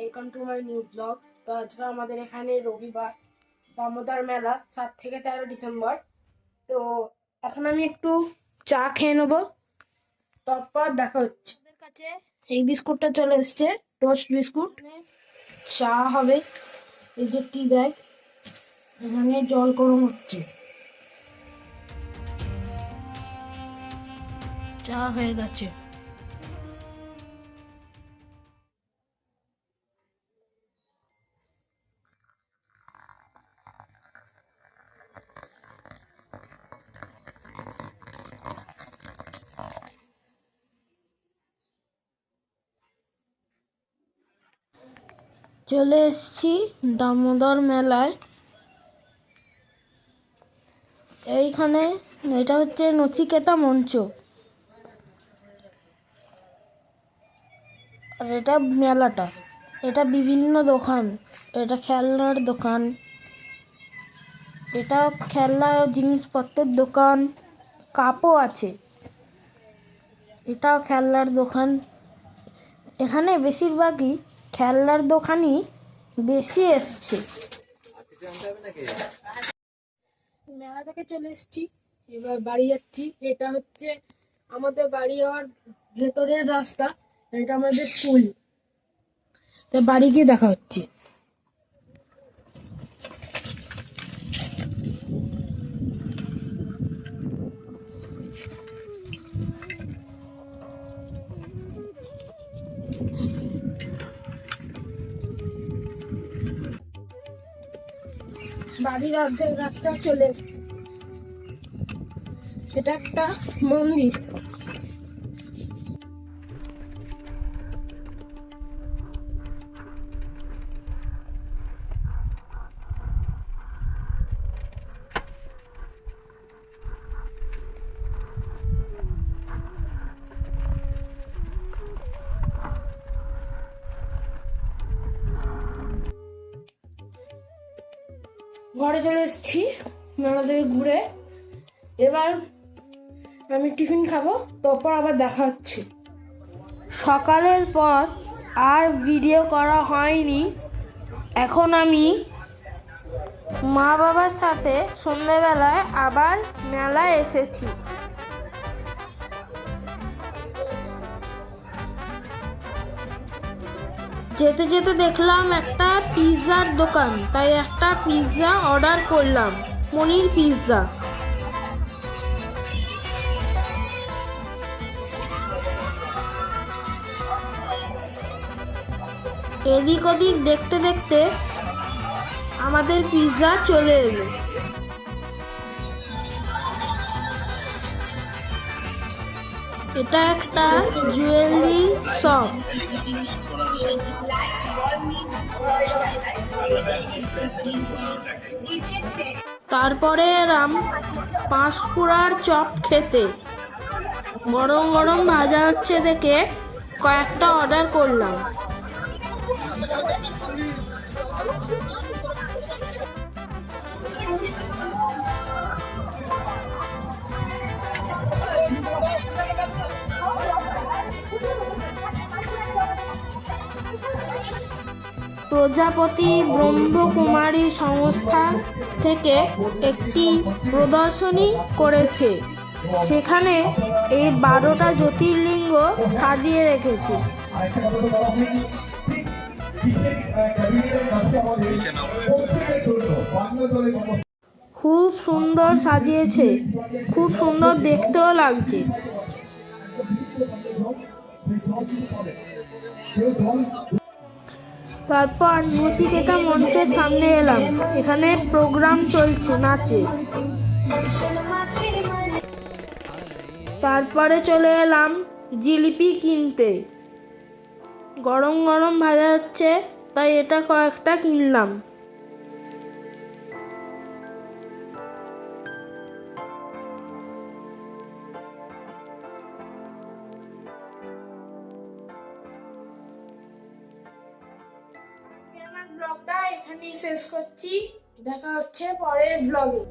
Welcome to my new blog তো আজকে আমাদের এখানে রবিবার দামোদর মেলা সাত থেকে তেরো ডিসেম্বর। তো এখন আমি একটু চা খেয়ে নেব তারপর দেখা হচ্ছে। কাছে এই বিস্কুটটা চলে এসছে টোস্ট বিস্কুট। চা হবে এই যে টি ব্যাগ। এখানে জল গরম হচ্ছে। চা হয়ে গেছে। চলে এসছি দামোদর মেলায়। এইখানে এটা হচ্ছে নচিকেতা মঞ্চ। আর এটা মেলাটা। এটা বিভিন্ন দোকান। এটা খেলনার দোকান। এটা খেলনা জিনিসপত্রের দোকান। কাপও আছে। এটাও খেলনার দোকান। এখানে বেশিরভাগই খেলনার দোকানই বেশি এসছে। মেলা থেকে চলে এসছি, এবার বাড়ি যাচ্ছি। এটা হচ্ছে আমাদের বাড়ি হওয়ার ভেতরের রাস্তা, এটা আমাদের স্কুল। তা বাড়ি গিয়ে দেখা হচ্ছে। বাড়ির অর্ধেক রাস্তা চলে এটা একটা মন্দির। ঘরে চলে এসেছি, মেলা থেকে ঘুরে। এবার আমি টিফিন খাব, তারপর আবার দেখা হচ্ছে। সকালের পর আর ভিডিও করা হয়নি। এখন আমি মা বাবার সাথে সন্ধ্যেবেলায় আবার মেলায় এসেছি। যেতে যেতে দেখলাম একটা পিৎজার দোকান, তাই একটা পিৎজা অর্ডার করলাম পনির পিৎজা। এদিক ওদিক দেখতে দেখতে আমাদের পিৎজা চলে এলো। এটা একটা জুয়েলারি শপ তারপরে এলাম পাঁশকুড়ার চপ খেতে। গরম গরম ভাজা হচ্ছে দেখে কয়েকটা অর্ডার করলাম। প্রজাপতি ব্রহ্মকুমারী সংস্থা থেকে একটি প্রদর্শনী করেছে। সেখানে এই বারোটা জ্যোতির্লিঙ্গ সাজিয়ে রেখেছে। খুব সুন্দর সাজিয়েছে। খুব সুন্দর দেখতেও লাগছে। তারপর নচিকেতা মঞ্চের সামনে এলাম। এখানে প্রোগ্রাম চলছে, নাচে। তারপরে চলে এলাম জিলিপি কিনতে। গরম গরম ভাজা হচ্ছে, তাই এটা কয়েকটা কিনলাম। এখানেই শেষ করছি। দেখা হচ্ছে পরের ব্লগে